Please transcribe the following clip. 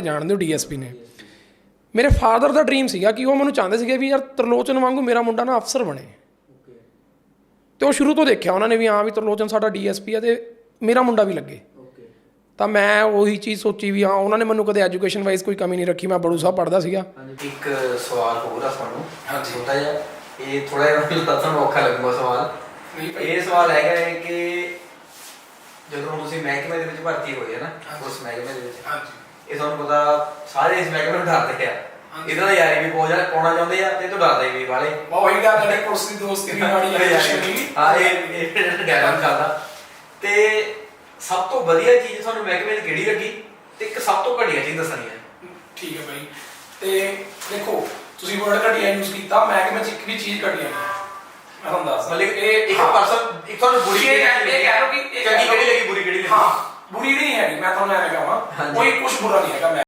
ਜਾਣਦੇ ਹੋ ਡੀਐਸਪੀ ਨੇ। ਮੇਰੇ ਫਾਦਰ ਦਾ ਡ੍ਰੀਮ ਸੀਗਾ ਕਿ ਉਹ ਮੈਨੂੰ ਚਾਹੁੰਦੇ ਸੀਗੇ ਵੀ ਯਾਰ ਤਰਲੋਚਨ ਵਾਂਗੂ ਮੇਰਾ ਮੁੰਡਾ ਨਾ ਅਫਸਰ ਬਣੇ। ਤੇ ਉਹ ਸ਼ੁਰੂ ਤੋਂ ਦੇਖਿਆ ਉਹਨਾਂ ਨੇ ਵੀ ਹਾਂ ਵੀ ਤਰਲੋਚਨ ਸਾਡਾ ਡੀਐਸਪੀ ਹੈ ਤੇ ਮੇਰਾ ਮੁੰਡਾ ਵੀ ਲੱਗੇ। ਤਾਂ ਮੈਂ ਉਹੀ ਚੀਜ਼ ਸੋਚੀ ਵੀ ਹਾਂ ਉਹਨਾਂ ਨੇ ਮੈਨੂੰ ਕਦੇ ਐਜੂਕੇਸ਼ਨ ਵਾਈਜ਼ ਕੋਈ ਕਮੀ ਨਹੀਂ ਰੱਖੀ ਮੈਂ ਬੜੂ ਸਾਹਿਬ ਪੜ੍ਹਦਾ ਸੀਗਾ। ਹਾਂਜੀ ਇੱਕ ਸਵਾਲ ਹੋਰ ਆ ਤੁਹਾਨੂੰ। ਹਾਂਜੀ। ਛੋਟਾ ਜਿਹਾ ਇਹ ਥੋੜਾ ਜਿਹਾ ਮੈਨੂੰ ਤਾਂ ਤੁਹਾਨੂੰ ਔਖਾ ਲੱਗੂਗਾ ਸਵਾਲ। ਇਹ ਸਵਾਲ ਹੈਗਾ ਹੈ ਕਿ ਜਦੋਂ ਤੁਸੀਂ ਮਹਿਕਮੇ ਦੇ ਵਿੱਚ ਭਰਤੀ ਹੋਏ ਹੈ ਨਾ। ਉਸ ਮਹਿਕਮੇ ਦੇ ਵਿੱਚ। ਹਾਂਜੀ। ਇਹ ਤੁਹਾਨੂੰ ਪਤਾ ਸਾਰੇ ਇਸ ਮਹਿਕਮੇ ਨੂੰ ਡਰਦੇ ਆ। ਹਾਂਜੀ। ਇਹਦਾ ਯਾਰੀ ਵੀ ਪਹੁੰਚ ਜਾ ਪਾਉਣਾ ਚਾਹੁੰਦੇ ਆ ਤੇ ਇਹ ਤੋਂ ਡਰਦੇ ਵੀ ਵਾਲੇ। ਉਹੀ ਗੱਲ ਹੈ ਕੁਰਸੀ ਦੋਸਤੀ ਦੀ ਮਾੜੀ ਹਾਂ ਇਹ ਇਹ ਡਾਇਲੌਗ ਚੱਲਦਾ ਤੇ ਸਭ ਤੋਂ ਵਧੀਆ ਚੀਜ਼ ਤੁਹਾਨੂੰ ਮਹਿਕਮੇ ਦੀ ਕਿਹੜੀ ਲੱਗੀ? ਤੇ ਇੱਕ ਸਭ ਤੋਂ ਘਟੀਆ ਚੀਜ਼ ਦੱਸਣੀ ਹੈ ਠੀਕ ਹੈ ਭਾਈ ਤੇ ਦੇਖੋ ਤੁਸੀਂ ਵਰਡ ਘਟੀਆ ਯੂਜ਼ ਕੀਤਾ ਮੈਂ ਕਿ ਮੈਂ ਇੱਕ ਵੀ ਚੀਜ਼ ਘਟੀਆ ਨਹੀਂ। ਮੈਂ ਤੁਹਾਨੂੰ ਦੱਸਦਾ। ਮਤਲਬ ਇਹ ਇੱਕ ਹਾਂ। ਪਰਸਨ ਇੱਕ ਤੁਹਾਨੂੰ ਬੁਰੀ ਇਹ ਇਹ ਇਹ ਚੰਗੀ ਕਹਿ ਲਓ- ਕਿਹੜੀ ਲੱਗੀ ਬੁਰੀ ਕਿਹੜੀ ਲੱਗੀ ਹਾਂ ਬੁਰੀ ਨਹੀਂ ਹੈਗੀ ਮੈਂ ਤੁਹਾਨੂੰ ਐਵੇਂ ਕਹਾਂ ਹਾਂਜੀ। ਕੋਈ ਕੁਝ ਬੁਰਾ ਨਹੀਂ ਹੈਗਾ ਮੈਂ